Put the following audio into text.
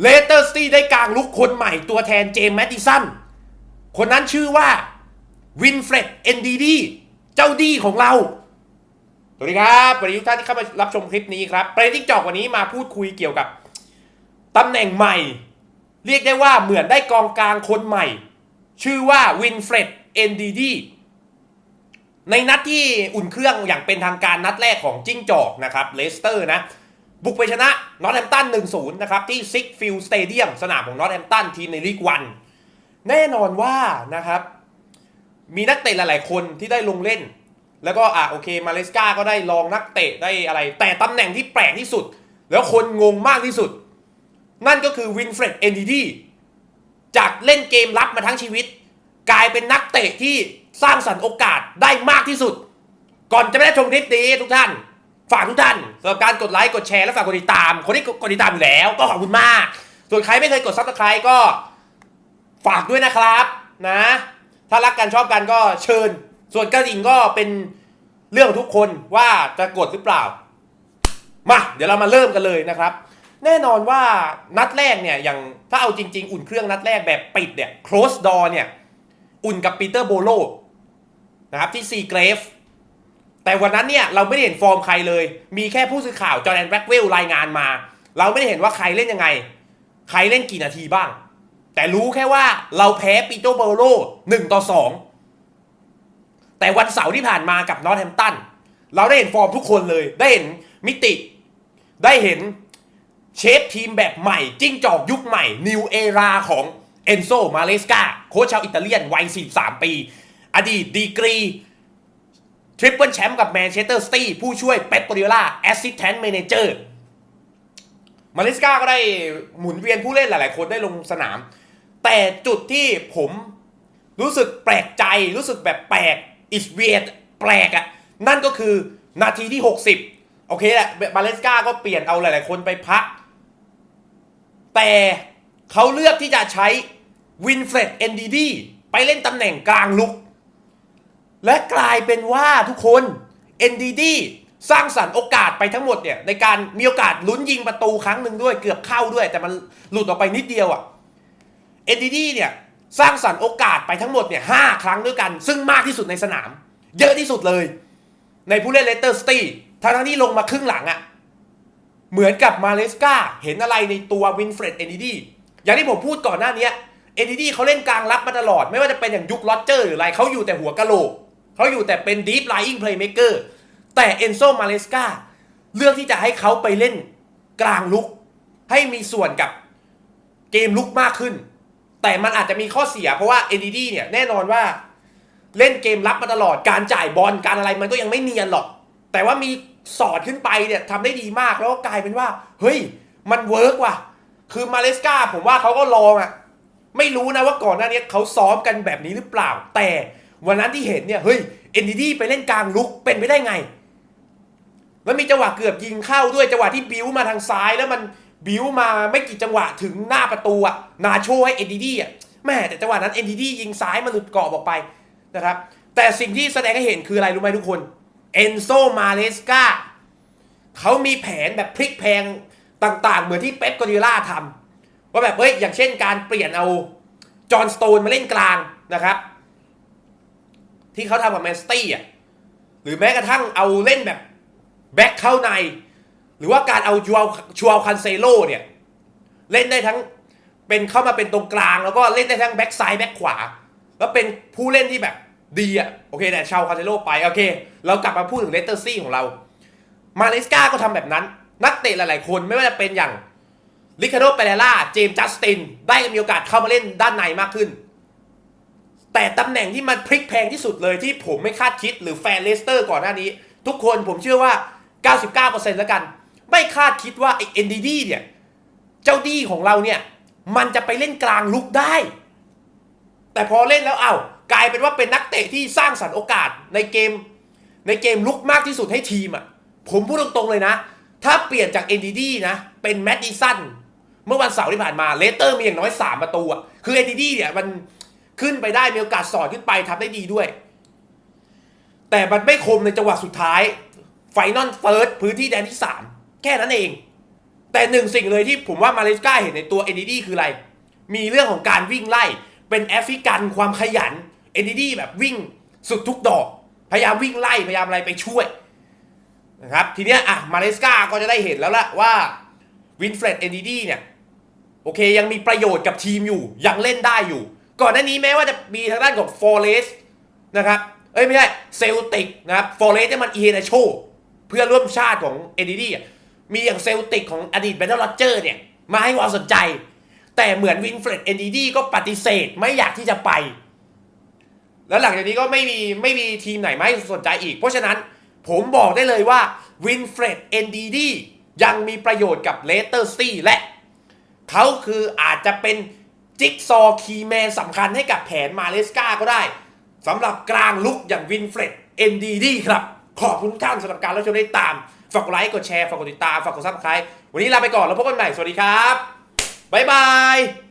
เลสเตอร์ซิตี้ได้กลางลุกคนใหม่ตัวแทนเจมส์แมตติสัน คนนั้นชื่อว่าวินเฟรดเอนดีดีเจ้าดีของเราสวัสดีครับสวัสดีทุกท่านที่เข้ามารับชมคลิปนี้ครับประเด็นที่จอกวันนี้มาพูดคุยเกี่ยวกับตำแหน่งใหม่ เรียกได้ว่าเหมือนได้กองกลางคนใหม่ ชื่อว่าวินเฟรดเอนดีดีในนัดที่อุ่นเครื่องอย่างเป็นทางการนัดแรกของจิ้งจอกนะครับเลสเตอร์นะ บุกไปชนะนอตแฮมตัน1-0 นะครับ ที่ซิกฟิลสเตเดียมสนามของนอตแฮมตันทีมในลีกวันแน่นอนว่านะครับ มีนักเตะหลาย ๆ คนที่ได้ลงเล่น แล้วก็อะโอเคมาเลสกาก็ได้ลองนักเตะได้อะไร แต่ตำแหน่งที่แปลกที่สุด แล้วคนงงมากที่สุด นั่นก็คือวินเฟรดเอนดีดีจากเล่นเกมรับมาทั้งชีวิต กลายเป็นนักเตะที่สร้างสรรค์โอกาสได้มากที่สุด ก่อนจะไม่ได้ชมคลิปนี้ทุกท่าน ฝากทุกท่านสำหรับการกดไลค์กดแชร์และฝากกดติดตาม คนที่กดติดตามอยู่แล้วก็ขอบคุณมาก ส่วนใครไม่เคยกดซับสไครต์ก็ฝากด้วยนะครับนะ ถ้ารักกันชอบกันก็เชิญ ส่วนกระดิ่งก็เป็นเรื่องทุกคนว่าจะกดหรือเปล่า มาเดี๋ยวเรามาเริ่มกันเลยนะครับ แน่นอนว่านัดแรกเนี่ยอย่างถ้าเอาจริง ๆ อุ่นเครื่องนัดแรกแบบปิดเนี่ย close door เนี่ย อุ่นกับปีเตอร์โบโลนะครับที่ซีเกรฟ แต่วันนั้นเนี่ยเราไม่ได้เห็นฟอร์มใครเลย มีแค่ผู้สื่อข่าวจอร์แดนแบ็กเวลรายงานมา เราไม่ได้เห็นว่าใครเล่นยังไง ใครเล่นกี่นาทีบ้าง แต่รู้แค่ว่าเราแพ้ปีเตอร์โบโลหนึ่งต่อสองแต่วันเสาร์ที่ผ่านมากับนอตแฮมตันเราได้เห็นฟอร์มทุกคนเลย ได้เห็นมิติ ได้เห็นเชฟทีมแบบใหม่ จิ้งจอกยุคใหม่ นิวเอราของเอนโซมาเลสกาโค้ชชาวอิตาเลียนวัย43 ปี อดีตดีกรี ทริปเปิลแชมป์กับแมนเชสเตอร์ซิตี้ผู้ช่วยเป๊ปโกดิโอลาแอสซิสแตนต์แมเนเจอร์มาเลสกาก็ได้หมุนเวียนผู้เล่นหลาย ๆ คนได้ลงสนาม แต่จุดที่ผมรู้สึกแปลกใจรู้สึกแบบแปลกอิสเวียดแปลกอะ่ะ นั่นก็คือนาทีที่ 60 โอเคแหละมาเลสกาก็เปลี่ยนเอาหลาย ๆ คนไปพัก แต่เขาเลือกที่จะใช้วินเฟรดเอนดีดีไปเล่นตำแหน่งกลางลุก และกลายเป็นว่าทุกคน NDD สร้างสรรค์โอกาสไปทั้งหมดเนี่ยในการมีโอกาสลุ้นยิงประตูครั้งหนึ่งด้วยเกือบเข้าด้วย แต่มันหลุดออกไปนิดเดียวอะ่ะ NDD เนี่ยสร้างสรรค์โอกาสไปทั้งหมดเนี่ยห้าครั้งด้วยกัน ซึ่งมากที่สุดในสนาม เยอะที่สุดเลย ในผู้เล่นเลสเตอร์สตี้ทั้งที่ลงมาครึ่งหลังอะ่ะเหมือนกับมาเลสกาเห็นอะไรในตัววินเฟรด NDD อย่างที่ผมพูดก่อนหน้านี้ NDD เขาเล่นกลางรับมาตลอด ไม่ว่าจะเป็นอย่างยุคลอตเจอร์หรืออะไรเขาอยู่แต่หัวกะโหลก เขาอยู่แต่เป็น deep lying playmaker แต่เอนโซมาเลสกาเลือกที่จะให้เขาไปเล่นกลางลุก ให้มีส่วนกับเกมลุกมากขึ้น แต่มันอาจจะมีข้อเสียเพราะว่า NDD เนี่ยแน่นอนว่าเล่นเกมรับมาตลอดการจ่ายบอลการอะไรมันก็ยังไม่เนียนหรอก แต่ว่ามีสอดขึ้นไปเนี่ยทำได้ดีมากแล้วก็กลายเป็นว่า เฮ้ย มันเวิร์กว่ะ คือมาเลสกาผมว่าเขาก็ลองอะไม่รู้นะว่าก่อนหน้านี้เขาซ้อมกันแบบนี้หรือเปล่า แต่ วันนั้นที่เห็นเนี่ยเฮ้ยเอ็นดีดีไปเล่นกลางลุกเป็นไปได้ไง แล้วมีจังหวะเกือบยิงเข้าด้วยจังหวะที่บิ้วมาทางซ้ายแล้วมันบิ้วมาไม่กี่จังหวะถึงหน้าประตูอะนาโชให้เอ็นดีดีอะแม่แต่จังหวะนั้นเอ็นดีดียิงซ้ายมันหลุดกรอบออกไปนะครับ แต่สิ่งที่แสดงให้เห็นคืออะไรรู้ไหมทุกคนเอนโซมาเลสกาเขามีแผนแบบพลิกแพงต่างๆ เหมือนที่เป๊ปกอริล่าทำว่าแบบเฮ้ยอย่างเช่นการเปลี่ยนเอาจอห์นสโตนมาเล่นกลางนะครับ ที่เขาทำกับแมนสตี้อะหรือแม้กระทั่งเอาเล่นแบบแบ็คเข้าใน หรือว่าการเอาจูเอาชูเอาคันเซโลเนี่ย เล่นได้ทั้งเป็นเข้ามาเป็นตรงกลาง แล้วก็เล่นได้ทั้งแบ็คซ้ายแบ็คขวา แล้วเป็นผู้เล่นที่แบบดีอะโอเคแต่ชาวคันเซโลไปโอเค เรากลับมาพูดถึงเลสเตอร์ซี่ของเรา มาเลสกาก็ทำแบบนั้น นักเตะหลาย ๆ คนไม่ว่าจะเป็นอย่างลิคาโดเปเรล่าเจมส์จัสติน ได้มีโอกาสเข้ามาเล่นด้านในมากขึ้น แต่ตำแหน่งที่มันพลิกแพงที่สุดเลยที่ผมไม่คาดคิดหรือแฟนเลสเตอร์ก่อนหน้านี้ ทุกคนผมเชื่อว่า 99%แล้วกัน ไม่คาดคิดว่าไอ้เอ็นดีดีเนี่ย เจ้าดีของเราเนี่ย มันจะไปเล่นกลางลุกได้ แต่พอเล่นแล้วเอา้ากลายเป็นว่าเป็นนักเตะที่สร้างสรรค์โอกาสในเกม ในเกมลุกมากที่สุดให้ทีมอะผมพูดตรงๆเลยนะ ถ้าเปลี่ยนจาก NDD นะ เป็นแมดดิสันเมื่อวันเสาร์ที่ผ่านมาเลสเตอร์มีอย่างน้อย 3 ประตูอะคือ NDD เนี่ยมัน ขึ้นไปได้มีโอกาสสอดขึ้นไปทำได้ดีด้วย แต่มันไม่คมในจังหวะสุดท้าย ไฟนอลเฟิร์สพื้นที่แดนที่ 3 แค่นั้นเอง แต่หนึ่งสิ่งเลยที่ผมว่ามาเลสกาเห็นในตัวเอ็นดีคืออะไร มีเรื่องของการวิ่งไล่ เป็นแอฟริกันความขยันเอ็นดีแบบวิ่งสุดทุกดอก พยายามวิ่งไล่พยายามอะไรไปช่วยนะครับทีเนี้ยอะมาเลสกาก็จะได้เห็นแล้วละว่าวินเฟรดเอ็นดีเนี่ยโอเคยังมีประโยชน์กับทีมอยู่ยังเล่นได้อยู่ ก่อนหน้านี้แม้ว่าจะมีทางด้านของฟอร์เรสนะครับเอ้ยไม่ใช่เซลติกนะครับฟอร์เรสเนี่ยมันเอเนโชเพื่อนร่วมชาติของเอ็นดีอะมีอย่างเซลติกของอดีตแบนเทอร์โรเจอร์เนี่ยมาให้ความสนใจ แต่เหมือนวินเฟรดเอ็นดีก็ปฏิเสธไม่อยากที่จะไป แล้วหลังจากนี้ก็ไม่มีไม่มีทีมไหนไม่สนใจอีก เพราะฉะนั้นผมบอกได้เลยว่าวินเฟรดเอ็นดียังมีประโยชน์กับเลสเตอร์ซีและเขาคืออาจจะเป็น จิ๊กซอว์คีแมนสำคัญให้กับแผนมาเลสกาก็ได้สำหรับกลางลุกอย่างวินเฟรดเอ็นดีครับ ขอบคุณทุกท่านสำหรับการรับชมได้ตาม ฝากกดไลค์ กดแชร์ ฝากกดติดตาม ฝากกดซับสไครต์วันนี้ลาไปก่อนแล้วพบกันใหม่ สวัสดีครับ บ๊ายบาย